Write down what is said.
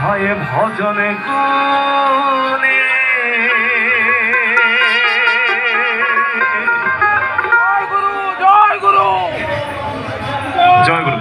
হয় ভজনে গুণে